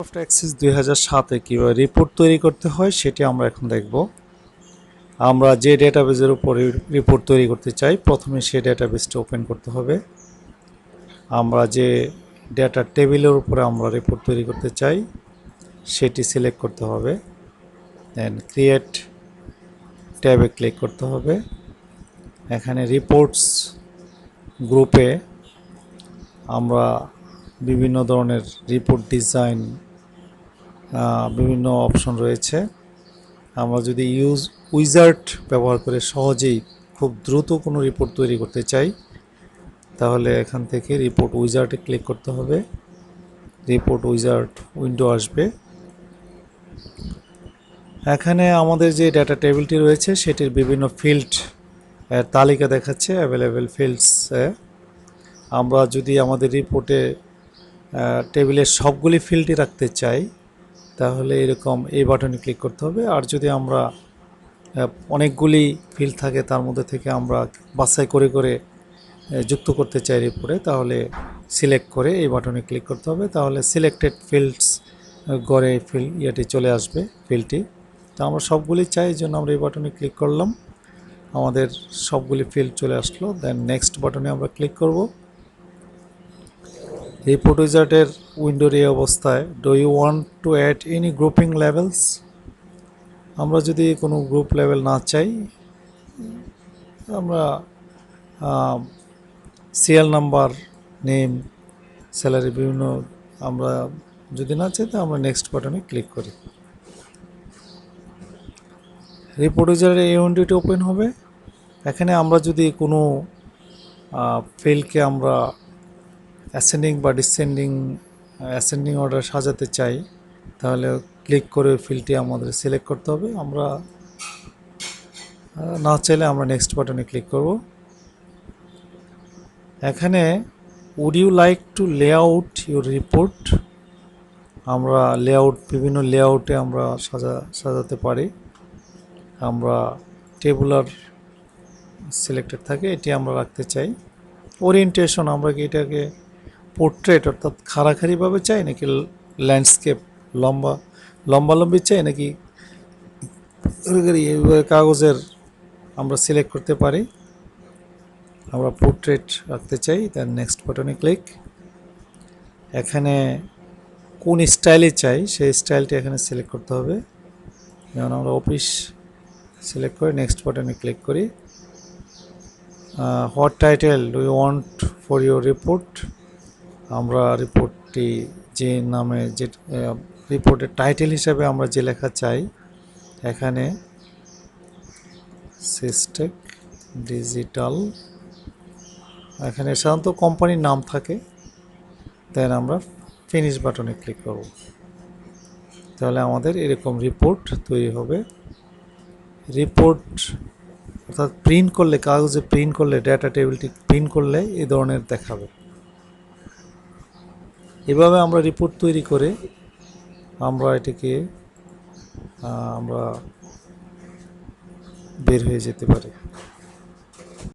Soft Axis দুই হাজার সাতে কীভাবে রিপোর্ট তৈরি করতে হয় সেটি আমরা এখন দেখব। আমরা যে ডেটাবেজের উপরে রিপোর্ট তৈরি করতে চাই, প্রথমে সেই ডেটাবেসটা ওপেন করতে হবে। আমরা যে ডেটা টেবিলের উপরে আমরা রিপোর্ট তৈরি করতে চাই, সেটি সিলেক্ট করতে হবে। দেন ক্রিয়েট ট্যাবে ক্লিক করতে হবে। এখানে রিপোর্টস গ্রুপে আমরা বিভিন্ন ধরনের রিপোর্ট ডিজাইন বিভিন্ন অপশন রয়েছে। আমরা যদি ইউজ উইজার্ট ব্যবহার করে সহজেই খুব দ্রুত কোনো রিপোর্ট তৈরি করতে চাই, তাহলে এখান থেকে রিপোর্ট উইজার্টে ক্লিক করতে হবে। রিপোর্ট উইজার্ট উইন্ডো আসবে। এখানে আমাদের যে ডাটা টেবিলটি রয়েছে, সেটির বিভিন্ন ফিল্ড তালিকা দেখাচ্ছে অ্যাভেলেবেল ফিল্ডসে আমরা যদি আমাদের রিপোর্টে টেবিলের সবগুলি ফিল্ডই রাখতে চাই তাহলে এরকম এই বাটনে ক্লিক করতে হবে। আর যদি আমরা অনেকগুলি ফিল্ড থাকে, তার মধ্যে থেকে আমরা বাছাই করে করে যুক্ত করতে চাই রিপোর্টে তাহলে সিলেক্ট করে এই বাটনে ক্লিক করতে হবে। তাহলে সিলেক্টেড ফিল্ডস গড়ে ফিল্ড ইয়েটি চলে আসবে ফিল্ডটি তো আমরা সবগুলি চাই জন্য আমরা এই বাটনে ক্লিক করলাম। আমাদের সবগুলি ফিল্ড চলে আসলো। দেন নেক্সট বাটনে আমরা ক্লিক করব। রিপোর্ট উইজার্টের উইন্ডোর এই অবস্থায়। Do you want to add any grouping levels আমরা যদি কোনো গ্রুপ লেভেল না চাই, আমরা সিএল নাম্বার নেম স্যালারি বিভিন্ন আমরা যদি না চাই, তো আমরা নেক্সট বাটনে ক্লিক করি। রিপোর্ট উইজারের এই উইন্ডোটি ওপেন হবে। এখানে আমরা যদি কোনো ফিল্ডকে আমরা অ্যাসেন্ডিং বা ডিসেন্ডিং অ্যাসেন্ডিং অর্ডার সাজাতে চাই, তাহলে ক্লিক করে ফিল্ডটি আমাদের সিলেক্ট করতে হবে। আমরা না চাইলে আমরা নেক্সট বাটনে ক্লিক করব। এখানে would you like to layout your report আমরা লেআউট বিভিন্ন লেআউটে আমরা সাজা, সাজাতে পারি। আমরা টেবুলার সিলেক্টেড থাকে, এটি আমরা রাখতে চাই। ওরিয়েন্টেশন আমরা কি এটাকে পোর্ট্রেট অর্থাৎ খাড়াখাড়িভাবে চাই নাকি ল্যান্ডস্কেপ লম্বা, লম্বালম্বি চাই নাকি কাগজের আমরা সিলেক্ট করতে পারি? আমরা পোর্ট্রেট রাখতে চাই দেন নেক্সট বাটনে ক্লিক এখানে কোন স্টাইলে চাই, সেই স্টাইলটি এখানে সিলেক্ট করতে হবে। যেমন আমরা অফিস সিলেক্ট করে নেক্সট বাটনে ক্লিক করি। What title do you want for your report আমরা রিপোর্টটি যে নামে যে রিপোর্টের টাইটেল হিসেবে আমরা যে লেখা চাই, এখানে সিস্টেক ডিজিটাল এখানে সাধারণত কোম্পানির নাম থাকে দেন আমরা ফিনিশ বাটনে ক্লিক করব। তাহলে আমাদের এরকম রিপোর্ট তৈরি হবে। রিপোর্ট অর্থাৎ প্রিন্ট করলে, কাগজে প্রিন্ট করলে ডেটা টেবিলটি প্রিন্ট করলে এই ধরনের দেখাবে। এভাবে আমরা রিপোর্ট তৈরি করে আমরা এটিকে আমরা বের হয়ে যেতে পারি।